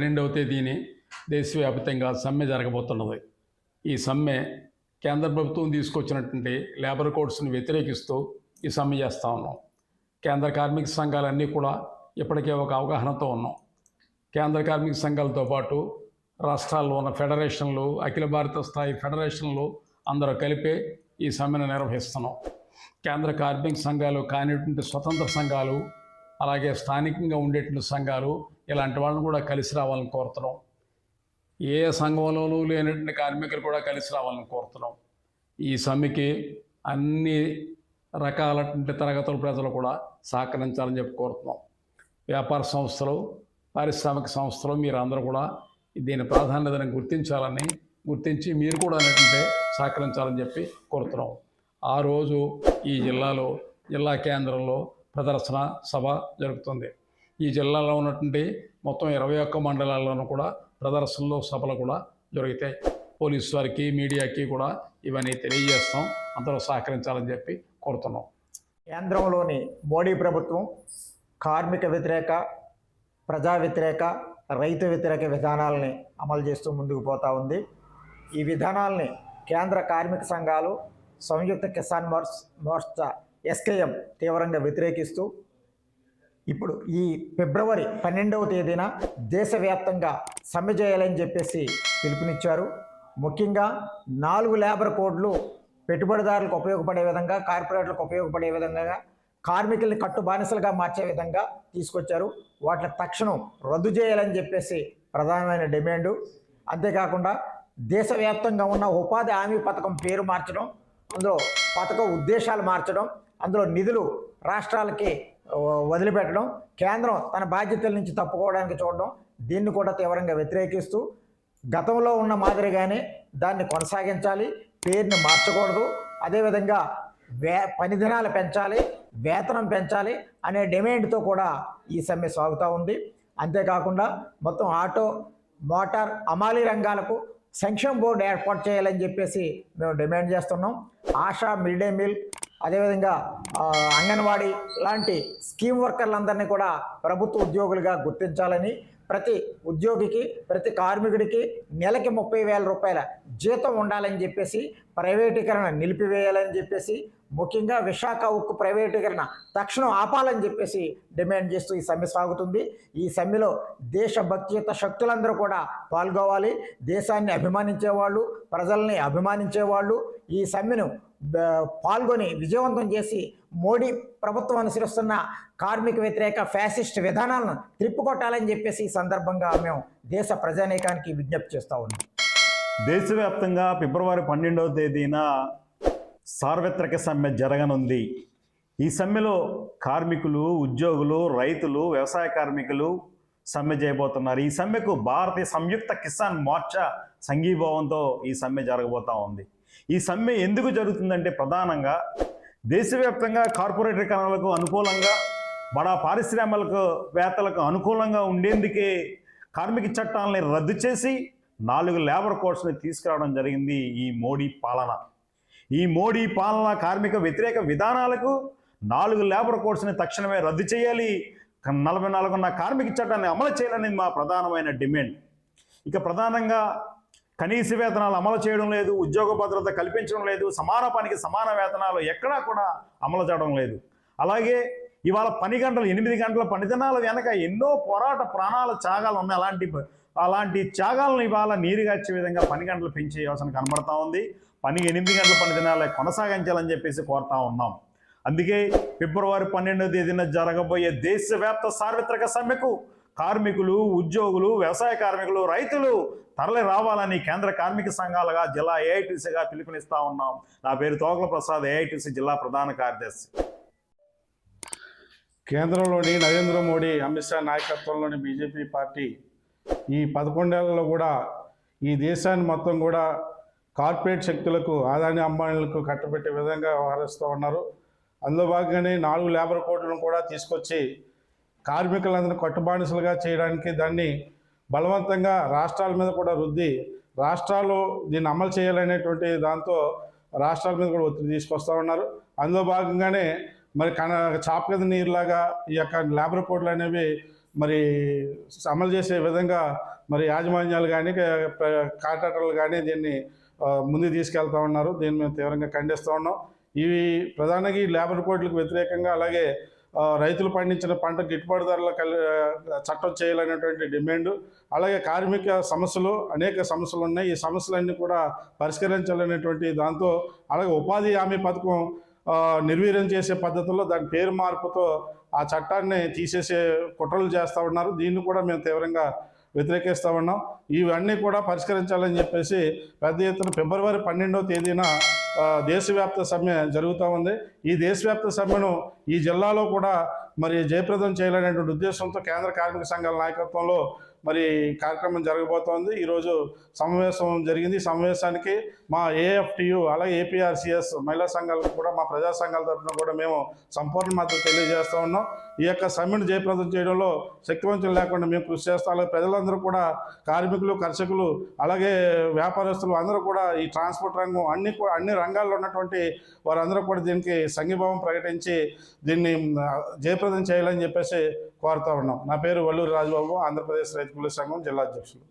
పన్నెండవ తేదీని దేశవ్యాప్తంగా సమ్మె జరగబోతున్నది. ఈ సమ్మె కేంద్ర ప్రభుత్వం తీసుకొచ్చినటువంటి లేబర్ కోడ్స్ని వ్యతిరేకిస్తూ ఈ సమ్మె చేస్తూ ఉన్నాం. కేంద్ర కార్మిక సంఘాలన్నీ కూడా ఇప్పటికే ఒక అవగాహనతో ఉన్నాం. కేంద్ర కార్మిక సంఘాలతో పాటు రాష్ట్రాల్లో ఉన్న ఫెడరేషన్లు అఖిల భారత స్థాయి ఫెడరేషన్లు అందరూ కలిపే ఈ సమ్మెను నిర్వహిస్తున్నాం. కేంద్ర కార్మిక సంఘాలు కానిటువంటి స్వతంత్ర సంఘాలు అలాగే స్థానికంగా ఉండేటువంటి సంఘాలు ఇలాంటి వాళ్ళని కూడా కలిసి రావాలని కోరుతున్నాం. ఏ సంఘంలోనూ లేనటువంటి కార్మికులు కూడా కలిసి రావాలని కోరుతున్నాం. ఈ సమ్మెకి అన్ని రకాలటువంటి తరగతుల ప్రజలు కూడా సహకరించాలని చెప్పి కోరుతున్నాం. వ్యాపార సంస్థలు పారిశ్రామిక సంస్థలు మీరందరూ కూడా దీని ప్రాధాన్యతను గుర్తించాలని గుర్తించి మీరు కూడా ఏంటంటే సహకరించాలని చెప్పి కోరుతున్నాం. ఆ రోజు ఈ జిల్లాలో జిల్లా కేంద్రంలో ప్రదర్శన సభ జరుగుతుంది ఈ జిల్లాలో ఉన్నటువంటి మొత్తం ఇరవై ఒక్క మండలాల్లోనూ కూడా ప్రదర్శనలు సభలు కూడా జరుగుతాయి. పోలీసు వారికి మీడియాకి కూడా ఇవన్నీ తెలియజేస్తాం. అందరూ సహకరించాలని చెప్పి కోరుతున్నాం. కేంద్రంలోని మోడీ ప్రభుత్వం కార్మిక వ్యతిరేక ప్రజా వ్యతిరేక రైతు వ్యతిరేక విధానాలని అమలు చేస్తూ ముందుకు పోతూ ఉంది. ఈ విధానాలని కేంద్ర కార్మిక సంఘాలు సంయుక్త కిసాన్ మోర్చ్ మోర్చా ఎస్కేఎం తీవ్రంగా వ్యతిరేకిస్తూ ఇప్పుడు ఈ ఫిబ్రవరి పన్నెండవ తేదీన దేశవ్యాప్తంగా సమ్మె చేయాలని చెప్పేసి పిలుపునిచ్చారు. ముఖ్యంగా నాలుగు లేబర్ కోడ్లు పెట్టుబడిదారులకు ఉపయోగపడే విధంగా కార్పొరేట్లకు ఉపయోగపడే విధంగా కార్మికుల్ని కట్టు బానిసలుగా మార్చే విధంగా తీసుకొచ్చారు. వాటిని తక్షణం రద్దు చేయాలని చెప్పేసి ప్రధానమైన డిమాండు. అంతేకాకుండా దేశవ్యాప్తంగా ఉన్న ఉపాధి హామీ పథకం పేరు మార్చడం అందులో పథకం ఉద్దేశాలు మార్చడం అందులో నిధులు రాష్ట్రాలకి వదిలిపెట్టడం కేంద్రం తన బాధ్యతల నుంచి తప్పుకోవడానికి చూడడం దీన్ని కూడా తీవ్రంగా వ్యతిరేకిస్తూ గతంలో ఉన్న మాదిరిగానే దాన్ని కొనసాగించాలి పేరుని మార్చకూడదు అదేవిధంగా వే పని దినాలు పెంచాలి వేతనం పెంచాలి అనే డిమాండ్తో కూడా ఈ సమ్మె సాగుతూ ఉంది. అంతేకాకుండా మొత్తం ఆటో మోటార్ అమాలీ రంగాలకు సంక్షేమ బోర్డు ఏర్పాటు చేయాలని చెప్పేసి మేము డిమాండ్ చేస్తున్నాం. ఆశా మిడ్ డే మీల్ అదేవిధంగా అంగన్వాడీ లాంటి స్కీమ్ వర్కర్లందరినీ కూడా ప్రభుత్వ ఉద్యోగులుగా గుర్తించాలని ప్రతి ఉద్యోగికి ప్రతి కార్మికుడికి నెలకి ముప్పై వేల రూపాయల జీతం ఉండాలని చెప్పేసి ప్రైవేటీకరణ నిలిపివేయాలని చెప్పేసి ముఖ్యంగా విశాఖ ఉక్కు ప్రైవేటీకరణ తక్షణం ఆపాలని చెప్పేసి డిమాండ్ చేస్తూ ఈ సమ్మె సాగుతుంది. ఈ సమ్మెలో దేశభక్తియుత శక్తులందరూ కూడా పాల్గొవాలి. దేశాన్ని అభిమానించేవాళ్ళు ప్రజల్ని అభిమానించేవాళ్ళు. ఈ సమ్మెను పాల్గొని విజయవంతం చేసి మోడీ ప్రభుత్వం అనుసరిస్తున్న కార్మిక వ్యతిరేక ఫ్యాసిస్ట్ విధానాలను త్రిప్పుకొట్టాలని చెప్పేసి ఈ సందర్భంగా మేము దేశ ప్రజానీకానికి విజ్ఞప్తి చేస్తూ ఉన్నాం. దేశవ్యాప్తంగా ఫిబ్రవరి పన్నెండవ తేదీన సార్వత్రిక సమ్మె జరగనుంది. ఈ సమ్మెలో కార్మికులు ఉద్యోగులు రైతులు వ్యవసాయ కార్మికులు సమ్మె చేయబోతున్నారు. ఈ సమ్మెకు భారతీయ సంయుక్త కిసాన్ మోర్చా సంఘీభావంతో ఈ సమ్మె జరగబోతా ఉంది. ఈ సమ్మె ఎందుకు జరుగుతుందంటే ప్రధానంగా దేశవ్యాప్తంగా కార్పొరేటీకరణలకు అనుకూలంగా బడా పారిశ్రామిక వేత్తలకు అనుకూలంగా ఉండేందుకే కార్మిక చట్టాలని రద్దు చేసి నాలుగు లేబర్ కోడ్స్ని తీసుకురావడం జరిగింది ఈ మోడీ పాలన. ఈ మోడీ పాలన కార్మిక వ్యతిరేక విధానాలకు నాలుగు లేబర్ కోడ్స్ని తక్షణమే రద్దు చేయాలి నలభై నాలుగున్న కార్మిక చట్టాన్ని అమలు చేయాలని మా ప్రధానమైన డిమాండ్. ఇక ప్రధానంగా కనీస వేతనాలు అమలు చేయడం లేదు ఉద్యోగ భద్రత కల్పించడం లేదు సమాన పనికి సమాన వేతనాలు ఎక్కడా కూడా అమలు చేయడం లేదు. అలాగే ఇవాళ పని గంటలు ఎనిమిది గంటల పని దినాల వెనక ఎన్నో పోరాట ప్రాణాల త్యాగాలు ఉన్నాయి. అలాంటి అలాంటి త్యాగాలను ఇవాళ నీరుగార్చే విధంగా పని గంటలు పెంచే యోచన కనబడతా ఉంది. పని ఎనిమిది గంటల పని దినాలే కొనసాగించాలని చెప్పేసి కోరుతా ఉన్నాం. అందుకే ఫిబ్రవరి పన్నెండో తేదీన జరగబోయే దేశవ్యాప్త సార్వత్రిక సమ్మెకు కార్మికులు ఉద్యోగులు వ్యవసాయ కార్మికులు రైతులు తరలి రావాలని కేంద్ర కార్మిక సంఘాలుగా జిల్లా ఏఐటీసీగా పిలుపునిస్తా ఉన్నాం. నా పేరు తోకల ప్రసాద్ ఏఐటీసీ జిల్లా ప్రధాన కార్యదర్శి. కేంద్రంలోని నరేంద్ర మోడీ అమిత్ షా నాయకత్వంలోని బీజేపీ పార్టీ ఈ పదకొండేళ్ళలో కూడా ఈ దేశాన్ని మొత్తం కూడా కార్పొరేట్ శక్తులకు ఆదాని అంబానీలకు కట్టబెట్టే విధంగా వ్యవహరిస్తూ ఉన్నారు. అందులో భాగంగానే నాలుగు లేబర్ కోడ్లను కూడా తీసుకొచ్చి కార్మికులందరినీ కట్టుబానిసలుగా చేయడానికి దాన్ని బలవంతంగా రాష్ట్రాల మీద కూడా రుద్ది రాష్ట్రాలు దీన్ని అమలు చేయాలనేటువంటి దాంతో రాష్ట్రాల మీద కూడా ఒత్తిడి తీసుకొస్తూ ఉన్నారు. అందులో భాగంగానే మరి కన చాప కింద నీరులాగా ఈ యొక్క లేబర్ రిపోర్ట్లు అనేవి మరి అమలు చేసే విధంగా మరి యాజమాన్యాలు కానీ కాంట్రాక్టర్లు కానీ దీన్ని ముందుకు తీసుకెళ్తా ఉన్నారు. దీన్ని మేము తీవ్రంగా ఖండిస్తూ ఉన్నాం. ఇవి ప్రధానంగా ఈ లేబర్ రిపోర్ట్లకు వ్యతిరేకంగా అలాగే రైతులు పండించిన పంట గిట్టుబాటు ధరల కల్ చట్టం చేయాలనేటువంటి డిమాండ్. అలాగే కార్మిక సమస్యలు అనేక సమస్యలు ఉన్నాయి. ఈ సమస్యలన్నీ కూడా పరిష్కరించాలనేటువంటి దాంతో అలాగే ఉపాధి హామీ పథకం నిర్వీర్యం చేసే పద్ధతుల్లో దాని పేరు మార్పుతో ఆ చట్టాన్ని తీసేసే కుట్రలు చేస్తూ ఉన్నారు. దీన్ని కూడా మేము తీవ్రంగా వ్యతిరేకిస్తూ ఉన్నాం ఇవన్నీ కూడా పరిష్కరించాలని చెప్పేసి పెద్ద ఎత్తున ఫిబ్రవరి పన్నెండవ తేదీన దేశవ్యాప్త సమ్మె జరుగుతూ ఉంది. ఈ దేశవ్యాప్త సమ్మెను ఈ జిల్లాలో కూడా మరి జయప్రదం చేయాలనేటువంటి ఉద్దేశంతో కేంద్ర కార్మిక సంఘాల నాయకత్వంలో మరి కార్యక్రమం జరగబోతోంది. ఈరోజు సమావేశం జరిగింది. సమావేశానికి మా ఏఎఫ్టియు అలాగే ఏపీఆర్సిఎస్ మహిళా సంఘాలకు కూడా మా ప్రజా సంఘాల తరఫున కూడా మేము సంపూర్ణ మద్దతు తెలియజేస్తూ ఉన్నాం. ఈ యొక్క సమ్మెను జయప్రదం చేయడంలో శక్తివంతులు లేకుండా మేము కృషి చేస్తాం. అలాగే ప్రజలందరూ కూడా కార్మికులు కర్షకులు అలాగే వ్యాపారస్తులు అందరూ కూడా ఈ ట్రాన్స్పోర్ట్ రంగం అన్ని కూడా అన్ని రంగాల్లో ఉన్నటువంటి వారందరూ కూడా దీనికి సంఘీభావం ప్రకటించి దీన్ని జయప్రదం చేయాలని చెప్పేసి కోరుతా ఉన్నాం. నా పేరు వల్లూరి రాజబాబు ఆంధ్రప్రదేశ్ రైతు కూలీ సంఘం జిల్లా అధ్యక్షులు.